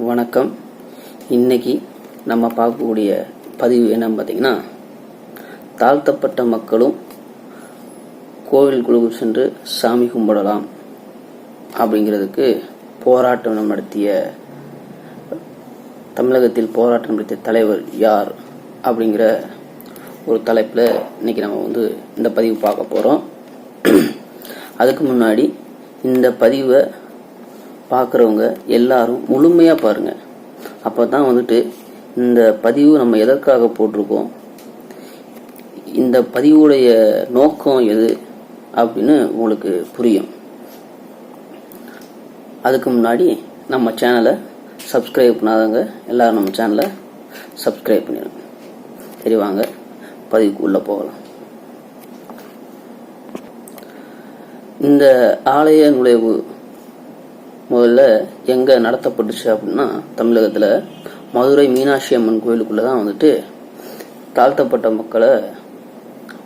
வணக்கம். இன்னைக்கு நம்ம பார்க்கக்கூடிய பதிவு என்னன்னு பார்த்தீங்கன்னா தாழ்த்தப்பட்ட மக்களும் கோவில்களுக்கு சென்று சாமி கும்பிடலாம் அப்படிங்கிறதுக்கு போராட்டம் நடத்திய தமிழகத்தில் போராட்டம் நடத்திய தலைவர் யார் அப்படிங்கிற ஒரு தலைப்பில் இன்னைக்கு நம்ம வந்து இந்த பதிவு பார்க்க போகிறோம் அதுக்கு முன்னாடி இந்த பதிவை பார்க்குறவங்க எல்லாரும் முழுமையாக பாருங்கள் அப்போ தான் வந்துட்டு இந்த பதிவு நம்ம எதற்காக போட்டிருக்கோம்? இந்த பதிவுடைய நோக்கம் எது? அப்படின்னு உங்களுக்கு புரியும். அதுக்கு முன்னாடி நம்ம சேனலை சப்ஸ்கிரைப் பண்ணாதவங்க எல்லாரும் நம்ம சேனலை சப்ஸ்கிரைப் பண்ணிடுங்க சரி வாங்க. பதிவுக்கு உள்ளே போகலாம். இந்த ஆலய நுழைவு முதல்ல எங்கே நடத்தப்பட்டுச்சு அப்படின்னா தமிழகத்தில் மதுரை மீனாட்சி அம்மன் கோயிலுக்குள்ளே தான் வந்துட்டு தாழ்த்தப்பட்ட மக்களை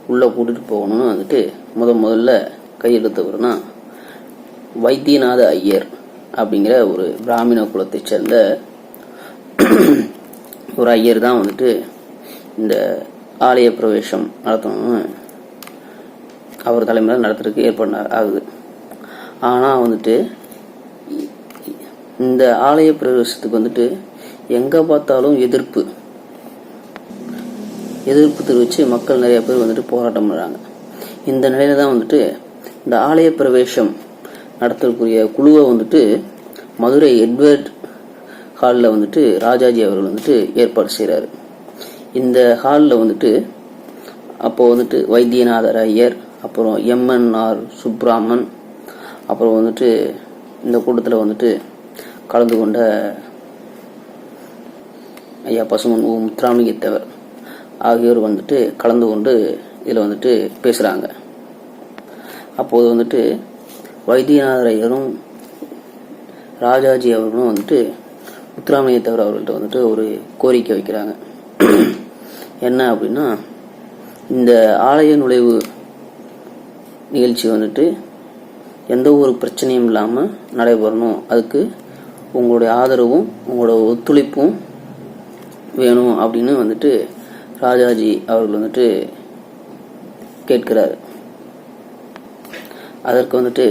உள்ளே கூட்டிகிட்டு போகணும்னு வந்துட்டு முத முதல்ல கையெழுத்தவர்னா வைத்தியநாத ஐயர் அப்படிங்கிற ஒரு பிராமண குலத்தை சேர்ந்த ஒரு ஐயர் தான் வந்துட்டு இந்த ஆலய பிரவேசம் நடத்தணும்னு அவர் தலைமையில் நடத்துறதுக்கு ஏற்பாடு ஆகுது. ஆனால் வந்துட்டு இந்த ஆலய பிரவேசத்துக்கு வந்துட்டு எங்கே பார்த்தாலும் எதிர்ப்பு. எதிர்ப்பு தெரிவித்து மக்கள் நிறைய பேர் வந்துட்டு போராட்டம் பண்ணுறாங்க இந்த நிலையில தான் வந்துட்டு இந்த ஆலய பிரவேசம் நடத்தக்கூடிய குழுவை வந்துட்டு மதுரை எட்வர்ட் ஹாலில் வந்துட்டு ராஜாஜி அவர்கள் வந்துட்டு ஏற்பாடு செய்கிறாரு இந்த ஹாலில் வந்துட்டு அப்போது வந்துட்டு வைத்தியநாதர் ஐயர் அப்புறம் எம்என்ஆர் சுப்ராமன் அப்புறம் வந்துட்டு இந்த கூட்டத்தில் வந்துட்டு கலந்து கொண்ட ஐயா பசுமன் ஓ முத்துராமலிங்கத்தேவர் ஆகியோர் வந்துட்டு கலந்து கொண்டு இதில் வந்துட்டு பேசுகிறாங்க அப்போது வந்துட்டு வைத்தியநாதர் ஐயரும் ராஜாஜி அவர்களும் வந்துட்டு முத்துராமலிங்கத்தேவர் அவர்கள்ட்ட வந்துட்டு ஒரு கோரிக்கை வைக்கிறாங்க. என்ன அப்படின்னா இந்த ஆலய நுழைவு நிகழ்ச்சி வந்துட்டு எந்த ஒரு பிரச்சனையும் இல்லாமல் நடைபெறணும். அதுக்கு உங்களுடைய ஆதரவும் உங்களோட ஒத்துழைப்பும் வேணும் அப்படின்னு வந்துட்டு ராஜாஜி அவர்கள் வந்துட்டு கேட்கிறார். அதற்கு வந்துட்டு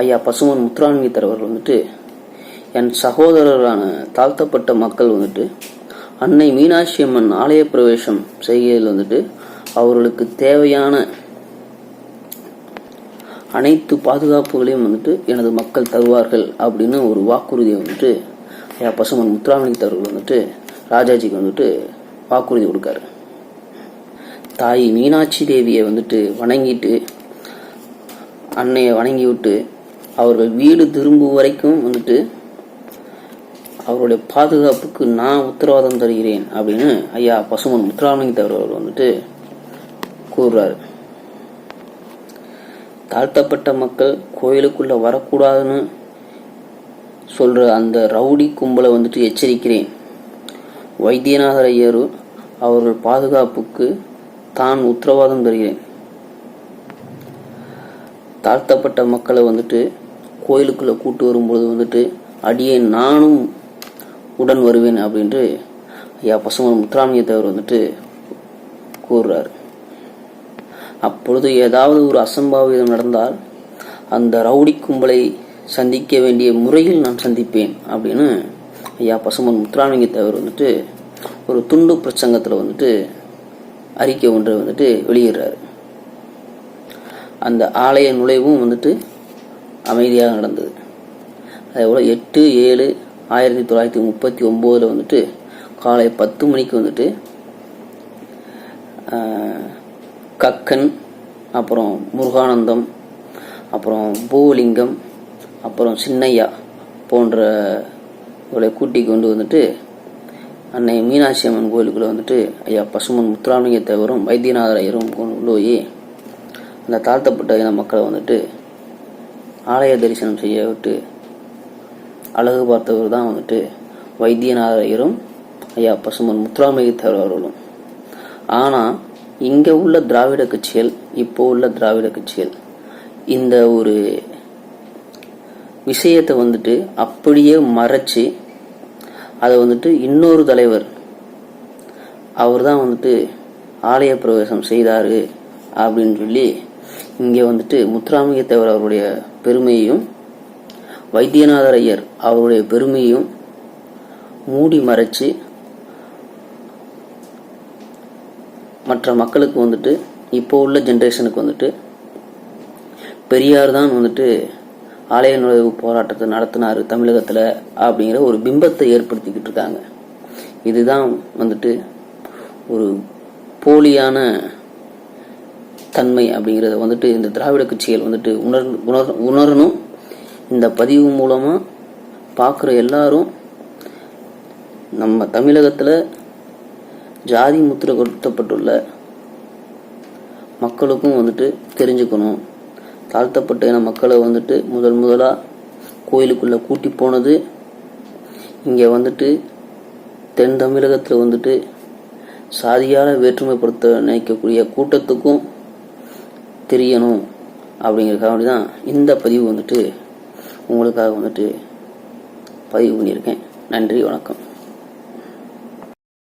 ஐயா பசுமன் முத்துராமலிங்கத்தர் அவர்கள் வந்துட்டு என் சகோதரரான தாழ்த்தப்பட்ட மக்கள் வந்துட்டு அன்னை மீனாட்சி அம்மன் ஆலய பிரவேசம் செய்கையில் வந்துட்டு அவர்களுக்கு தேவையான அனைத்து பாதுகாப்புகளையும் வந்துட்டு எனது மக்கள் தருவார்கள் அப்படின்னு ஒரு வாக்குறுதியை வந்துட்டு ஐயா பசுமன் முத்துராமலிங்கத்தவர்கள் வந்துட்டு ராஜாஜிக்கு வந்துட்டு வாக்குறுதி கொடுக்காரு. தாய் மீனாட்சி தேவியை வந்துட்டு வணங்கிட்டு அன்னையை வணங்கி விட்டு அவர்கள் வீடு திரும்பும் வரைக்கும் வந்துட்டு அவருடைய பாதுகாப்புக்கு நான் உத்தரவாதம் தருகிறேன் அப்படின்னு ஐயா பசுமன் முத்துராமலிங்கத்தவர் அவர்கள் வந்துட்டு கூறுறாரு. தாழ்த்தப்பட்ட மக்கள் கோயிலுக்குள்ள வரக்கூடாதுன்னு சொல்ற அந்த ரவுடி கும்பலை வந்துட்டு எச்சரிக்கிறேன். வைத்தியநாதர் ஐயரு அவர்கள் பாதுகாப்புக்கு தான் உத்தரவாதம் தருகிறேன். தாழ்த்தப்பட்ட மக்களை வந்துட்டு கோயிலுக்குள்ள கூட்டு வரும்பொழுது வந்துட்டு அடியே நானும் உடன் வருவேன் அப்படின்ட்டு ஐயா பசுமன் முத்துராமலிங்கத்தவர் வந்துட்டு கூறுறாரு. அப்பொழுது ஏதாவது ஒரு அசம்பாவிதம் நடந்தால் அந்த ரவுடி கும்பலை சந்திக்க வேண்டிய முறையில் நான் சந்திப்பேன் அப்படின்னு ஐயா பசுமன் முத்துராமலிங்கத்தவர் வந்துட்டு ஒரு துண்டு பிரசங்கத்தில் வந்துட்டு அறிக்கை ஒன்றை வந்துட்டு வெளியிடுறாரு. அந்த ஆலய நுழைவும் வந்துட்டு அமைதியாக நடந்தது. அதேபோல் எட்டு ஏழு ஆயிரத்தி தொள்ளாயிரத்தி முப்பத்தி ஒம்போதில் வந்துட்டு காலை பத்து மணிக்கு வந்துட்டு கக்கன் அப்புறம் முருகானந்தம் அப்புறம் பூலிங்கம் அப்புறம் சின்னையா போன்ற இவளை கூட்டி கொண்டு வந்துட்டு அன்னை மீனாட்சி அம்மன் கோயிலுக்குள்ளே வந்துட்டு ஐயா பசுமன் முத்துராமலிங்க தேவரும் வைத்தியநாதர் ஐயரும் கொண்டு போய் அந்த தாழ்த்தப்பட்ட இன மக்களை வந்துட்டு ஆலய தரிசனம் செய்ய விட்டு அழகு பார்த்தவர் தான் வந்துட்டு வைத்தியநாதர் ஐயரும் ஐயா பசுமன் முத்துராமலிங்க தேவர் அவர்களும். ஆனால் இங்கே உள்ள திராவிட கட்சிகள் இப்போ உள்ள திராவிட கட்சிகள் இந்த ஒரு விஷயத்தை வந்துட்டு அப்படியே மறைச்சு அதை வந்துட்டு இன்னொரு தலைவர் அவர் தான் வந்துட்டு ஆலய பிரவேசம் செய்தார் அப்படின்னு சொல்லி இங்கே வந்துட்டு முத்துராமலிங்க தேவர் அவருடைய பெருமையையும் வைத்தியநாதர் ஐயர் அவருடைய பெருமையும் மூடி மறைச்சு மற்ற மக்களுக்கு வந்துட்டு இப்போ உள்ள ஜென்ரேஷனுக்கு வந்துட்டு பெரியார் தான் வந்துட்டு ஆலய நுழைவு போராட்டத்தை நடத்தினார் தமிழகத்தில் அப்படிங்கிற ஒரு பிம்பத்தை ஏற்படுத்திக்கிட்டு இருக்காங்க. இதுதான் வந்துட்டு ஒரு போலியான தன்மை அப்படிங்கிறத வந்துட்டு இந்த திராவிட கட்சிகள் வந்துட்டு உணர் உணர் உணரணும். இந்த பதிவு மூலமாக பார்க்குற எல்லாரும் நம்ம தமிழகத்தில் ஜாதி முத்திரை கொடுத்தப்பட்டுள்ள மக்களுக்கும் வந்துட்டு தெரிஞ்சுக்கணும். தாழ்த்தப்பட்ட இன மக்களை வந்துட்டு முதல் முதலாக கோயிலுக்குள்ளே கூட்டி போனது இங்கே வந்துட்டு தென் தமிழகத்தில் வந்துட்டு சாதியால் வேற்றுமைப்படுத்த நினைக்கக்கூடிய கூட்டத்துக்கும் தெரியணும் அப்படிங்கிறதுக்காக தான் இந்த பதிவு வந்துட்டு உங்களுக்காக வந்துட்டு பதிவு பண்ணியிருக்கேன். நன்றி வணக்கம்.